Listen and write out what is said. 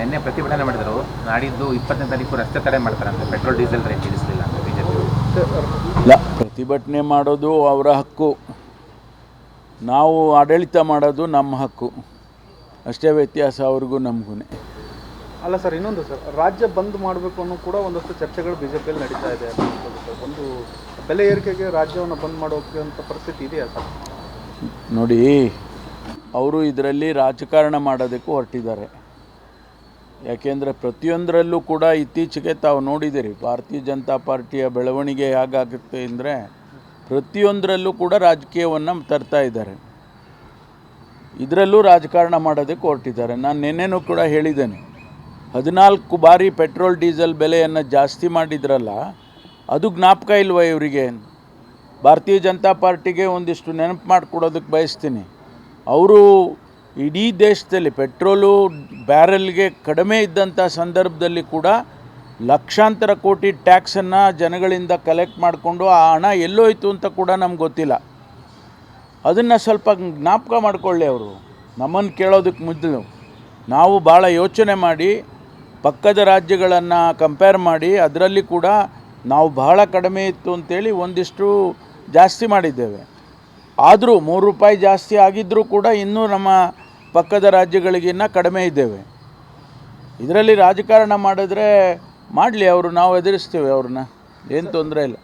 ನಿನ್ನೆ ಪ್ರತಿಭಟನೆ ಮಾಡಿದ್ರು. ನಾಡಿದ್ದು ಇಪ್ಪತ್ತನೇ ತಾರೀಕು ರಸ್ತೆ ತಡೆ ಮಾಡ್ತಾರಂತೆ. ಪೆಟ್ರೋಲ್ ಡೀಸೆಲ್ ರೇಟ್ ಇಳಿಸಲಿಲ್ಲ ಅಂತ ಬಿಜೆಪಿ ಇಲ್ಲ ಪ್ರತಿಭಟನೆ ಮಾಡೋದು ಅವರ ಹಕ್ಕು. ನಾವು ಆಡಳಿತ ಮಾಡೋದು ನಮ್ಮ ಹಕ್ಕು. ಅಷ್ಟೇ ವ್ಯತ್ಯಾಸ ಅವ್ರಿಗೂ ನಮಗೂ ಅಲ್ಲ ಸರ್ ಇನ್ನೊಂದು ಸರ್ ರಾಜ್ಯ ಬಂದ್ ಮಾಡಬೇಕು ಅನ್ನೋ ಕೂಡ ಒಂದಷ್ಟು ಚರ್ಚೆಗಳು ಬಿಜೆಪಿಯಲ್ಲಿ ನಡೀತಾ ಇದೆ ಒಂದು ಬೆಲೆ ಏರಿಕೆಗೆ ರಾಜ್ಯವನ್ನು ಬಂದ್ ಮಾಡೋಕೆ ಅಂತ ಪರಿಸ್ಥಿತಿ ಇದೆಯಾ ಸರ್? ನೋಡಿ ಅವರು ಇದರಲ್ಲಿ ರಾಜಕಾರಣ ಮಾಡೋದಕ್ಕೂ ಹೊರಟಿದ್ದಾರೆ. ಯಾಕೆಂದರೆ ಪ್ರತಿಯೊಂದರಲ್ಲೂ ಕೂಡ ಇತ್ತೀಚೆಗೆ ತಾವು ನೋಡಿದ್ದೀರಿ ಭಾರತೀಯ ಜನತಾ ಪಾರ್ಟಿಯ ಬೆಳವಣಿಗೆ ಹೇಗಾಗುತ್ತೆ ಅಂದರೆ ಪ್ರತಿಯೊಂದರಲ್ಲೂ ಕೂಡ ರಾಜಕೀಯವನ್ನು ತರ್ತಾ ಇದ್ದಾರೆ. ಇದರಲ್ಲೂ ರಾಜಕಾರಣ ಮಾಡೋದಕ್ಕೆ ಹೊರಟಿದ್ದಾರೆ. ನಾನು ನಿನ್ನೆನೂ ಕೂಡ ಹೇಳಿದ್ದೇನೆ, ಹದಿನಾಲ್ಕು ಬಾರಿ ಪೆಟ್ರೋಲ್, ಡೀಸೆಲ್ ಬೆಲೆಯನ್ನು ಜಾಸ್ತಿ ಮಾಡಿದ್ರಲ್ಲ, ಅದು ಜ್ಞಾಪಕ ಇಲ್ವ ಇವರಿಗೆ? ಭಾರತೀಯ ಜನತಾ ಪಾರ್ಟಿಗೆ ಒಂದಿಷ್ಟು ನೆನಪು ಮಾಡಿಕೊಡೋದಕ್ಕೆ ಬಯಸ್ತೀನಿ. ಅವರು ಇಡೀ ದೇಶದಲ್ಲಿ ಪೆಟ್ರೋಲು ಬ್ಯಾರೆಲ್ಗೆ ಕಡಿಮೆ ಇದ್ದಂಥ ಸಂದರ್ಭದಲ್ಲಿ ಕೂಡ ಲಕ್ಷಾಂತರ ಕೋಟಿ ಟ್ಯಾಕ್ಸನ್ನು ಜನಗಳಿಂದ ಕಲೆಕ್ಟ್ ಮಾಡಿಕೊಂಡು ಆ ಹಣ ಎಲ್ಲೋಯ್ತು ಅಂತ ಕೂಡ ನಮ್ಗೆ ಗೊತ್ತಿಲ್ಲ. ಅದನ್ನು ಸ್ವಲ್ಪ ಜ್ಞಾಪಕ ಮಾಡಿಕೊಳ್ಳಿ ಅವರು. ನಮ್ಮನ್ನು ಕೇಳೋದಕ್ಕೆ ಮೊದಲು ನಾವು ಭಾಳ ಯೋಚನೆ ಮಾಡಿ, ಪಕ್ಕದ ರಾಜ್ಯಗಳನ್ನು ಕಂಪೇರ್ ಮಾಡಿ, ಅದರಲ್ಲಿ ಕೂಡ ನಾವು ಬಹಳ ಕಡಿಮೆ ಇತ್ತು ಅಂತೇಳಿ ಒಂದಿಷ್ಟು ಜಾಸ್ತಿ ಮಾಡಿದ್ದೇವೆ. ಆದರೂ ಮೂರು ರೂಪಾಯಿ ಜಾಸ್ತಿ ಆಗಿದ್ದರೂ ಕೂಡ ಇನ್ನೂ ನಮ್ಮ ಪಕ್ಕದ ರಾಜ್ಯಗಳಿಗಿನ್ನ ಕಡಿಮೆ ಇದ್ದೇವೆ. ಇದರಲ್ಲಿ ರಾಜಕಾರಣ ಮಾಡಿದ್ರೆ ಮಾಡಲಿ, ಅವರು ನಾವು ಎದುರಿಸ್ತೇವೆ ಅವ್ರನ್ನ. ಏನು ತೊಂದರೆ ಇಲ್ಲ.